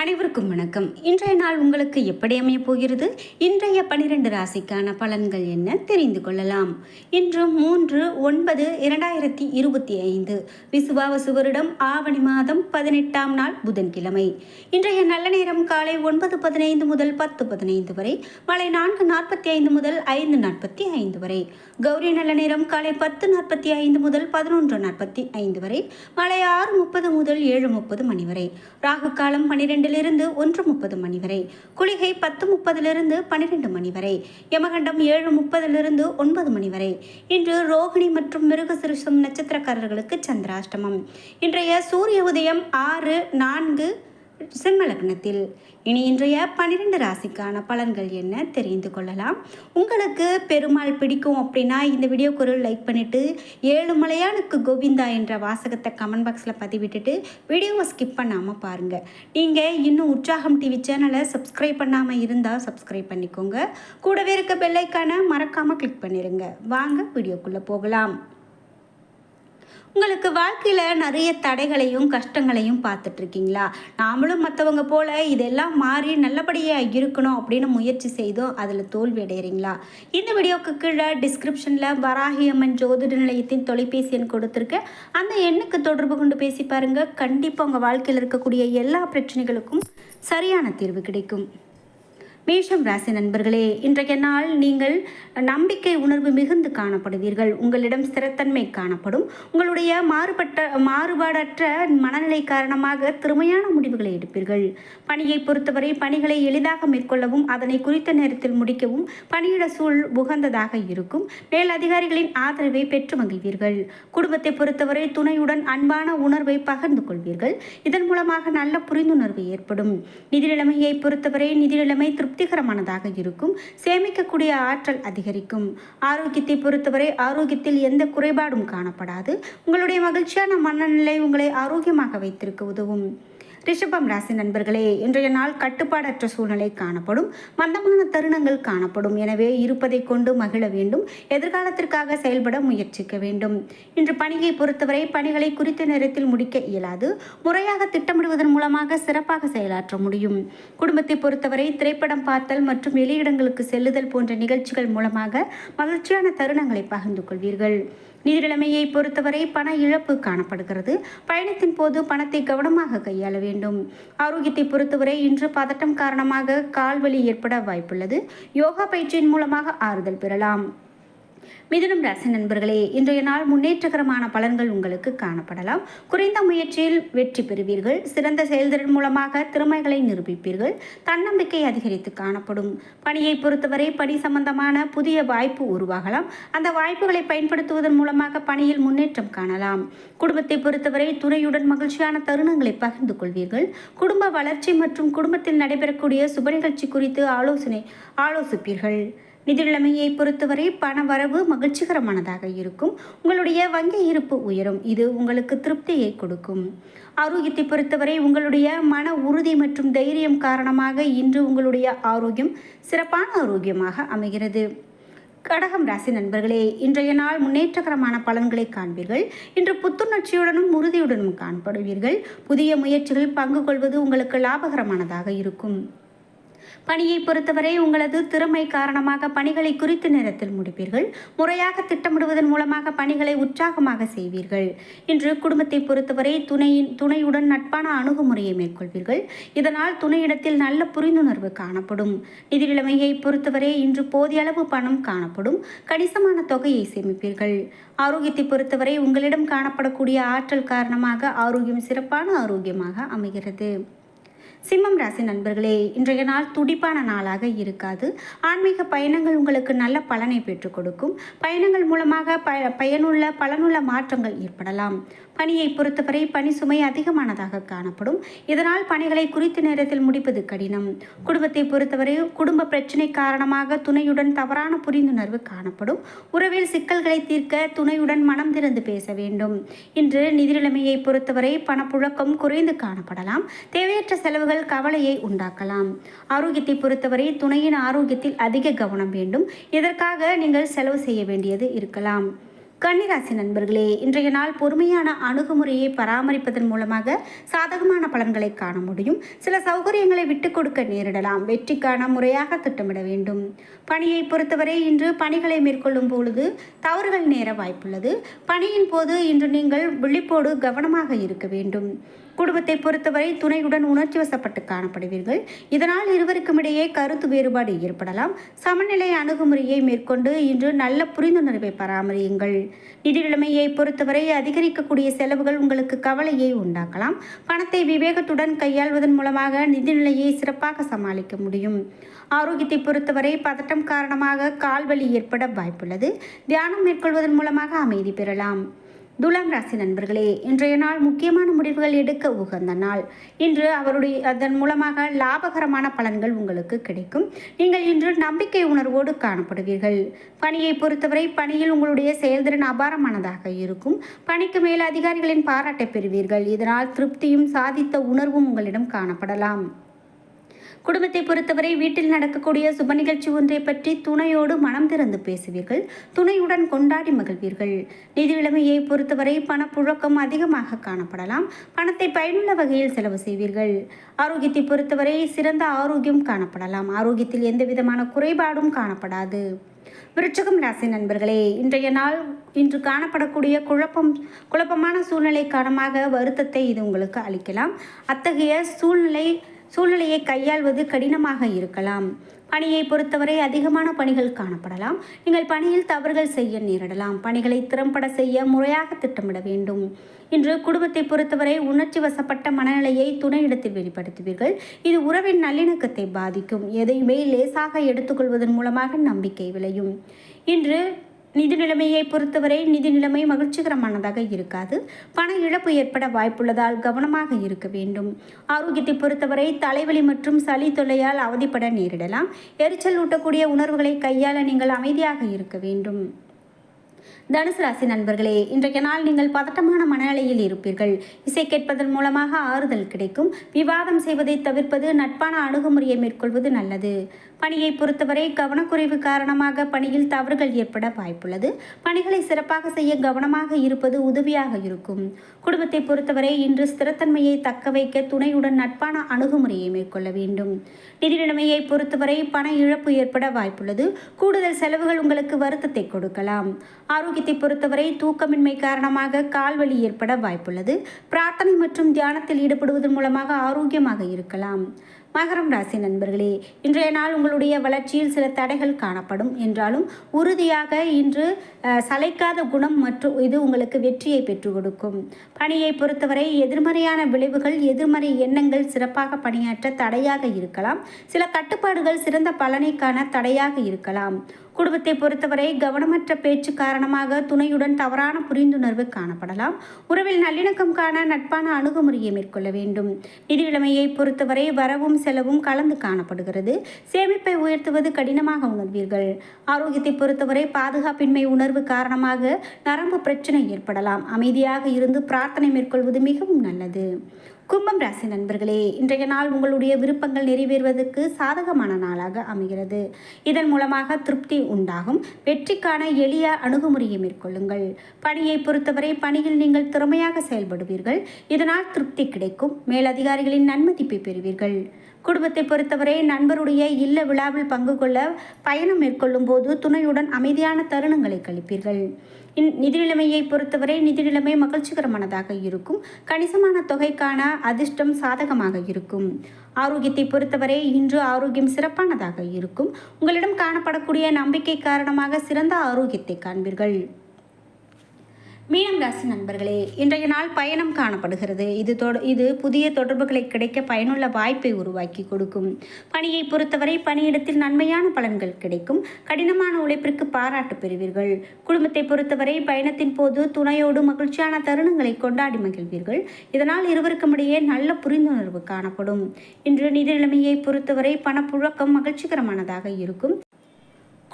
அனைவருக்கும் வணக்கம். இன்றைய நாள் உங்களுக்கு எப்படி அமைய போகிறது? இன்றைய பனிரெண்டு ராசிக்கான பலன்கள் என்ன தெரிந்து கொள்ளலாம். இன்று மூன்று ஒன்பது இரண்டாயிரத்தி இருபத்தி ஐந்து. விசுவாவசு வருடம் ஆவணி மாதம் பதினெட்டாம் நாள் புதன்கிழமை. இன்றைய நல்ல நேரம் காலை ஒன்பது பதினைந்து முதல் பத்து பதினைந்து வரை மாலை நான்கு நாற்பத்தி ஐந்து முதல் ஐந்து நாற்பத்தி ஐந்து வரை. கௌரி நல்ல நேரம் காலை பத்து நாற்பத்தி ஐந்து முதல் பதினொன்று நாற்பத்தி ஐந்து வரை மாலை ஆறு முப்பது முதல் ஏழு முப்பது மணி வரை. ராகு காலம் பனிரெண்டிலிருந்து ஒன்று முப்பது மணி வரை குளிகை பத்து முப்பதிலிருந்து பன்னிரெண்டு மணி வரை யமகண்டம் ஏழு முப்பதிலிருந்து ஒன்பது மணி வரை. இன்று ரோகிணி மற்றும் மிருகசிருஷம் நட்சத்திரக்காரர்களுக்கு சந்திராஷ்டமம். இன்றைய சூரிய உதயம் ஆறு நான்கு சிம்ம லக்னத்தில் இனி இன்றைய பன்னிரெண்டு ராசிக்கான பலன்கள் என்ன தெரிந்து கொள்ளலாம். உங்களுக்கு பெருமாள் பிடிக்கும் அப்படின்னா இந்த வீடியோக்கு ஒரு லைக் பண்ணிவிட்டு ஏழு மலையானுக்கு கோவிந்தா என்ற வாசகத்தை கமெண்ட் பாக்ஸில் பதிவிட்டுட்டு வீடியோவை ஸ்கிப் பண்ணாமல் பாருங்கள் நீங்கள் இன்னும் உற்சாகம் டிவி சேனலை சப்ஸ்கிரைப் பண்ணாமல் இருந்தால் சப்ஸ்கிரைப் பண்ணிக்கோங்க. கூடவே இருக்க பெல்லைக்கான மறக்காமல் கிளிக் பண்ணிடுங்க வாங்க வீடியோக்குள்ளே போகலாம். உங்களுக்கு வாழ்க்கையில் நிறைய தடைகளையும் கஷ்டங்களையும் பார்த்துட்ருக்கீங்களா? நாமளும் மற்றவங்க போல் இதெல்லாம் மாறி நல்லபடியாக இருக்கணும் அப்படின்னு முயற்சி செய்தோம் அதில் தோல்வி அடைகிறீங்களா இந்த வீடியோக்கு கீழே டிஸ்கிரிப்ஷனில் வராகியம்மன் ஜோதிட நிலையத்தின் தொலைபேசி எண் கொடுத்துருக்கேன் அந்த எண்ணுக்கு தொடர்பு கொண்டு பேசி பாருங்கள் கண்டிப்பாக உங்கள் வாழ்க்கையில் இருக்கக்கூடிய எல்லா பிரச்சனைகளுக்கும் சரியான தீர்வு கிடைக்கும். மேஷம் ராசி நண்பர்களே இன்றைய நாள் நீங்கள் நம்பிக்கை உணர்வு மிகுந்து காணப்படுவீர்கள். உங்களிடம் ஸ்திரத்தன்மை காணப்படும். உங்களுடைய மாறுபட்ட மாறுபாடற்ற மனநிலை காரணமாக திறமையான முடிவுகளை எடுப்பீர்கள். பணியை பொறுத்தவரை பணிகளை எளிதாக மேற்கொள்ளவும் அதனை குறித்த நேரத்தில் முடிக்கவும் பணியிட சூழ் உகந்ததாக இருக்கும். மேலதிகாரிகளின் ஆதரவை பெற்று மகிழ்வீர்கள். குடும்பத்தை பொறுத்தவரை துணையுடன் அன்பான உணர்வை பகிர்ந்து கொள்வீர்கள். இதன் மூலமாக நல்ல புரிந்துணர்வு ஏற்படும். நிதி நிலைமையை பொறுத்தவரை நிதி நிலைமை திருப்திகரமானதாக இருக்கும். சேமிக்கக்கூடிய ஆற்றல் அதிகரிக்கும். ஆரோக்கியத்தை பொறுத்தவரை ஆரோக்கியத்தில் எந்த குறைபாடும் காணப்படாது. உங்களுடைய மகிழ்ச்சியான மனநிலை உங்களை ஆரோக்கியமாக வைத்திருக்க உதவும். ரிஷபம் ராசி நண்பர்களே இன்றைய நாள் கட்டுப்பாடற்ற சூழ்நிலை காணப்படும் மந்தமான தருணங்கள் காணப்படும். எனவே இருப்பதை கொண்டு மகிழ வேண்டும் எதிர்காலத்திற்காக செயல்பட முயற்சிக்க வேண்டும். இன்று பணியை பொறுத்தவரை பணிகளை குறித்த நேரத்தில் முடிக்க இயலாது முறையாக திட்டமிடுவதன் மூலமாக சிறப்பாக செயலாற்ற முடியும். குடும்பத்தை பொறுத்தவரை திரைப்படம் பார்த்தல் மற்றும் வெளியிடங்களுக்கு செல்லுதல் போன்ற நிகழ்ச்சிகள் மூலமாக மகிழ்ச்சியான தருணங்களை பகிர்ந்து கொள்வீர்கள். நிதி நிலைமையை பொறுத்தவரை பண இழப்பு காணப்படுகிறது. பயணத்தின் போது பணத்தை கவனமாக கையாள வேண்டும். ஆரோக்கியத்தை பொறுத்தவரை இன்று பதட்டம் காரணமாக கால்வலி ஏற்பட வாய்ப்புள்ளது. யோகா பயிற்சியின் மூலமாக ஆறுதல் பெறலாம். மிதுனம் ராசி நண்பர்களே இன்றைய நாள் முன்னேற்றகரமான பலன்கள் உங்களுக்கு காணப்படலாம். குறைந்த முயற்சியில் வெற்றி பெறுவீர்கள். சிறந்த செயல்திறன் மூலமாக திறமைகளை நிரூபிப்பீர்கள். தன்னம்பிக்கை அதிகரித்து காணப்படும். பணியை பொறுத்தவரை பணி சம்பந்தமான புதிய வாய்ப்பு உருவாகலாம். அந்த வாய்ப்புகளை பயன்படுத்துவதன் மூலமாக பணியில் முன்னேற்றம் காணலாம். குடும்பத்தை பொறுத்தவரை துணையுடன் மகிழ்ச்சியான தருணங்களை பகிர்ந்து கொள்வீர்கள். குடும்ப வளர்ச்சி மற்றும் குடும்பத்தில் நடைபெறக்கூடிய சுப நிகழ்ச்சி குறித்து ஆலோசனை ஆலோசிப்பீர்கள். நிதிநிலைமையை பொறுத்தவரை பண வரவு மகிழ்ச்சிகரமானதாக இருக்கும். உங்களுடைய வங்கி இருப்பு உயரும். இது உங்களுக்கு திருப்தியை கொடுக்கும். ஆரோக்கியத்தை பொறுத்தவரை உங்களுடைய மன உறுதி மற்றும் தைரியம் காரணமாக இன்று உங்களுடைய ஆரோக்கியம் சிறப்பான ஆரோக்கியமாக அமைகிறது. கடகம் ராசி நண்பர்களே இன்றைய நாள் முன்னேற்றகரமான பலன்களை காண்பீர்கள். இன்று புத்துணர்ச்சியுடனும் உறுதியுடனும் காணப்படுவீர்கள் புதிய முயற்சிகளில் பங்கு கொள்வது உங்களுக்கு லாபகரமானதாக இருக்கும். பணியை பொறுத்தவரை உங்களது திறமை காரணமாக பணிகளை குறித்த நேரத்தில் முடிப்பீர்கள். முறையாக திட்டமிடுவதன் மூலமாக பணிகளை உற்சாகமாக செய்வீர்கள். இன்று குடும்பத்தை பொறுத்தவரை துணையின் துணையுடன் நட்பான அணுகுமுறையை மேற்கொள்வீர்கள். இதனால் துணையிடத்தில் நல்ல புரிந்துணர்வு காணப்படும். நிதிநிலைமையை பொறுத்தவரை இன்று போதிய அளவு பணம் காணப்படும். கணிசமான தொகையை சேமிப்பீர்கள். ஆரோக்கியத்தை பொறுத்தவரை உங்களிடம் காணப்படக்கூடிய ஆற்றல் காரணமாக ஆரோக்கியம் சிறப்பான ஆரோக்கியமாக அமைகிறது. சிம்மம் ராசி நண்பர்களே இன்றைய நாள் துடிப்பான நாளாக இருக்காது. ஆன்மீக பயணங்கள் உங்களுக்கு நல்ல பலனை பெற்றுக் கொடுக்கும். பயணங்கள் மூலமாக ப பயனுள்ள பலனுள்ள மாற்றங்கள் ஏற்படலாம். பணியை பொறுத்தவரை பணி சுமை அதிகமானதாக காணப்படும். இதனால் பணிகளை குறித்த நேரத்தில் முடிப்பது கடினம். குடும்பத்தை பொறுத்தவரை குடும்ப பிரச்சனை காரணமாக துணையுடன் தவறான புரிந்துணர்வு காணப்படும். உறவில் சிக்கல்களை தீர்க்க துணையுடன் மனம் திறந்து பேச வேண்டும். இன்று நிதிநிலைமையை பொறுத்தவரை பணப்புழக்கம் குறைந்து காணப்படலாம். தேவையற்ற செலவுகள் கவலையை உண்டாக்கலாம். ஆரோக்கியத்தை பொறுத்தவரை துணையின் ஆரோக்கியத்தில் அதிக கவனம் வேண்டும். இதற்காக நீங்கள் செலவு செய்ய வேண்டியது இருக்கலாம். கன்னிராசி நண்பர்களே இன்றைய நாள் பொறுமையான அணுகுமுறையை பராமரிப்பதன் மூலமாக சாதகமான பலன்களை காண முடியும். சில சௌகரியங்களை விட்டு கொடுக்க நேரிடலாம். வெற்றிக்கான முறையாக திட்டமிட வேண்டும். பணியை பொறுத்தவரை இன்று பணிகளை மேற்கொள்ளும் பொழுது தவறுகள் நேர வாய்ப்புள்ளது. பணியின் போது இன்று நீங்கள் விழிப்போடு கவனமாக இருக்க வேண்டும். குடும்பத்தை பொறுத்தவரை துணையுடன் உணர்ச்சி வசப்பட்டு காணப்படுவீர்கள். இதனால் இருவருக்கும் இடையே கருத்து வேறுபாடு ஏற்படலாம். சமநிலை அணுகுமுறையை மேற்கொண்டு இன்று நல்ல புரிந்துணர்வை பராமரியுங்கள். நிதி நிலைமையை பொறுத்தவரை அதிகரிக்கக்கூடிய செலவுகள் உங்களுக்கு கவலையை உண்டாக்கலாம். பணத்தை விவேகத்துடன் கையாள்வதன் மூலமாக நிதிநிலையை சிறப்பாக சமாளிக்க முடியும். ஆரோக்கியத்தை பொறுத்தவரை பதட்டம் காரணமாக கால்வலி ஏற்பட வாய்ப்புள்ளது. தியானம் மேற்கொள்வதன் மூலமாக அமைதி பெறலாம். துலாம் ராசி நண்பர்களே இன்றைய நாள் முக்கியமான முடிவுகள் எடுக்க உகந்த நாள். இன்று அவருடைய அதன் மூலமாக லாபகரமான பலன்கள் உங்களுக்கு கிடைக்கும். நீங்கள் இன்று நம்பிக்கை உணர்வோடு காணப்படுவீர்கள். பணியை பொறுத்தவரை பணியில் உங்களுடைய செயல்திறன் அபாரமானதாக இருக்கும். பணிக்கு மேல் அதிகாரிகளின் பாராட்டை பெறுவீர்கள். இதனால் திருப்தியும் சாதித்த உணர்வும் உங்களிடம் காணப்படலாம். குடும்பத்தை பொறுத்தவரை வீட்டில் நடக்கக்கூடிய சுப நிகழ்ச்சி ஒன்றை பற்றி துணையோடு மனம் திறந்து பேசுவீர்கள். துணையுடன் கொண்டாடி மகிழ்வீர்கள். நிதி நிலைமையை பொறுத்தவரை பணப்புழக்கம் அதிகமாக காணப்படலாம். பணத்தை பயனுள்ள வகையில் செலவு செய்வீர்கள். ஆரோக்கியத்தை பொறுத்தவரை சிறந்த ஆரோக்கியம் காணப்படலாம். ஆரோக்கியத்தில் எந்த விதமான குறைபாடும் காணப்படாது. விருட்சகம் ராசி நண்பர்களே இன்றைய நாள் இன்று காணப்படக்கூடிய குழப்பம் குழப்பமான சூழ்நிலை காரணமாக வருத்தத்தை இது உங்களுக்கு அளிக்கலாம். அத்தகைய சூழ்நிலை சூழ்நிலையை கையாள்வது கடினமாக இருக்கலாம். பணியை பொறுத்தவரை அதிகமான பணிகள் காணப்படலாம். நீங்கள் பணியில் தவறுகள் செய்ய நேரிடலாம். பணிகளை திறம்பட செய்ய முறையாக திட்டமிட வேண்டும். இன்று குடும்பத்தை பொறுத்தவரை உணர்ச்சி வசப்பட்ட மனநிலையை துணையிடத்தில் வெளிப்படுத்துவீர்கள். இது உறவின் நல்லிணக்கத்தை பாதிக்கும். எதையுமே லேசாக எடுத்துக்கொள்வதன் மூலமாக நம்பிக்கை விளையும். இன்று நிதி நிலைமையை பொறுத்தவரை நிதி நிலைமை மகிழ்ச்சிகரமானதாக இருக்காது. பண இழப்பு ஏற்பட வாய்ப்புள்ளதால் கவனமாக இருக்க வேண்டும். ஆரோக்கியத்தை பொறுத்தவரை தலைவலி மற்றும் சளி தொல்லையால் அவதிப்பட நேரிடலாம். எரிச்சல் ஊட்டக்கூடிய உணர்வுகளை கையாள நீங்கள் அமைதியாக இருக்க வேண்டும். தனுசு ராசி நண்பர்களே இன்றைய நாள் நீங்கள் பதட்டமான மனநிலையில் இருப்பீர்கள். இசை கேட்பதன் மூலமாக ஆறுதல் கிடைக்கும். விவாதம் செய்வதை தவிர்ப்பது நட்பான அணுகுமுறையை மேற்கொள்வது நல்லது. பணியை பொறுத்தவரை கவனக்குறைவு காரணமாக பணியில் தவறுகள் ஏற்பட வாய்ப்புள்ளது. பணிகளை சிறப்பாக செய்ய கவனமாக இருப்பது உதவியாக இருக்கும். குடும்பத்தை பொறுத்தவரை இன்று ஸ்திரத்தன்மையை தக்க வைக்க துணையுடன் நட்பான அணுகுமுறையை மேற்கொள்ள வேண்டும். நிதி நிலைமையை பொறுத்தவரை பண இழப்பு ஏற்பட வாய்ப்புள்ளது. கூடுதல் செலவுகள் உங்களுக்கு வருத்தத்தை கொடுக்கலாம். ஆரோக்கியத்தை பொறுத்தவரை தூக்கமின்மை காரணமாக கால்வலி ஏற்பட வாய்ப்புள்ளது. பிரார்த்தனை மற்றும் தியானத்தில் ஈடுபடுவதன் மூலமாக ஆரோக்கியமாக இருக்கலாம். மகரம் ராசி நண்பர்களே இன்றைய நாள் உங்களுடைய வளர்ச்சியில் சில தடைகள் காணப்படும். என்றாலும் உறுதியாக இன்று சளைக்காத குணம் மற்றும் இது உங்களுக்கு வெற்றியை பெற்றுக் கொடுக்கும். பணியை பொறுத்தவரை எதிர்மறையான விளைவுகள் எதிர்மறை எண்ணங்கள் சிறப்பாக பணியாற்ற தடையாக இருக்கலாம். சில கட்டுப்பாடுகள் சிறந்த பலனை காண தடையாக இருக்கலாம். குடும்பத்தை பொறுத்தவரை கவனமற்ற பேச்சு காரணமாக துணையுடன் தவறான புரிந்துணர்வு காணப்படலாம். உறவில் நல்லிணக்கம் காண நட்பான அணுகுமுறையை மேற்கொள்ள வேண்டும். நிதிநிலைமையை பொறுத்தவரை வரவும் செலவும் கலந்து காணப்படுகிறது. சேமிப்பை உயர்த்துவது கடினமாக உணர்வீர்கள். ஆரோக்கியத்தை பொறுத்தவரை பாதுகாப்பின்மை உணர்வு காரணமாக நரம்பு பிரச்சனை ஏற்படலாம். அமைதியாக இருந்து பிரார்த்தனை மேற்கொள்வது மிகவும் நல்லது. கும்பம் ராசி நண்பர்களே இன்றைய நாள் உங்களுடைய விருப்பங்கள் நிறைவேறுவதற்கு சாதகமான நாளாக அமைகிறது. இதன் மூலமாக திருப்தி உண்டாகும். வெற்றிக்கான எளிய அணுகுமுறையை மேற்கொள்ளுங்கள். பணியை பொறுத்தவரை பணியில் நீங்கள் திறமையாக செயல்படுவீர்கள். இதனால் திருப்தி கிடைக்கும். மேலதிகாரிகளின் நன்மதிப்பை பெறுவீர்கள். குடும்பத்தை பொறுத்தவரை நண்பருடைய இல்ல விழாவில் பங்கு கொள்ள பயணம் மேற்கொள்ளும் போது துணையுடன் அமைதியான தருணங்களை கழிப்பீர்கள். நிதி நிலைமையை பொறுத்தவரை நிதி நிலைமை மகிழ்ச்சிகரமானதாக இருக்கும். கணிசமான தொகைக்கான அதிர்ஷ்டம் சாதகமாக இருக்கும். ஆரோக்கியத்தை பொறுத்தவரை இன்று ஆரோக்கியம் சிறப்பானதாக இருக்கும். உங்களிடம் காணப்படக்கூடிய நம்பிக்கை காரணமாக சிறந்த ஆரோக்கியத்தை காண்பீர்கள். மீனம் ராசி நண்பர்களே இன்றைய நாள் பயணம் காணப்படுகிறது. இது தொட இது புதிய தொடர்புகளை கிடைக்க பயனுள்ள வாய்ப்பை உருவாக்கி கொடுக்கும். பணியை பொறுத்தவரை பணியிடத்தில் நன்மையான பலன்கள் கிடைக்கும். கடினமான உழைப்பிற்கு பாராட்டு பெறுவீர்கள். குடும்பத்தை பொறுத்தவரை பயணத்தின் போது துணையோடு மகிழ்ச்சியான தருணங்களை கொண்டாடி மகிழ்வீர்கள். இதனால் இருவருக்கும் இடையே நல்ல புரிந்துணர்வு காணப்படும். இன்று நிதி நிலைமையை பொறுத்தவரை பணப்புழக்கம் மகிழ்ச்சிகரமானதாக இருக்கும்.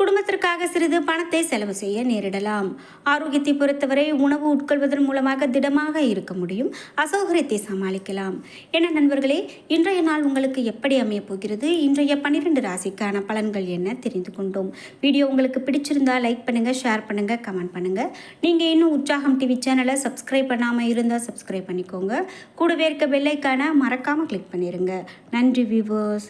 குடும்பத்திற்காக சிறிது பணத்தை செலவு செய்ய நேரிடலாம். ஆரோக்கியத்தை பொறுத்தவரை உணவு உட்கொள்வதன் மூலமாக திடமாக இருக்க முடியும். அசௌகரியத்தை சமாளிக்கலாம். என நண்பர்களே இன்றைய நாள் உங்களுக்கு எப்படி அமையப் போகிறது? இன்றைய பன்னிரெண்டு ராசிக்கான பலன்கள் என்ன தெரிந்து கொண்டோம். வீடியோ உங்களுக்கு பிடிச்சிருந்தா லைக் பண்ணுங்க ஷேர் பண்ணுங்க கமெண்ட் பண்ணுங்க. நீங்க இன்னும் உற்சாகம் டிவி சேனலை சப்ஸ்கிரைப் பண்ணாம இருந்தால் சப்ஸ்கிரைப் பண்ணிக்கோங்க. கூடவே இருக்க பெல்லைக்கான மறக்காம கிளிக் பண்ணிருங்க. நன்றி வியூவர்ஸ்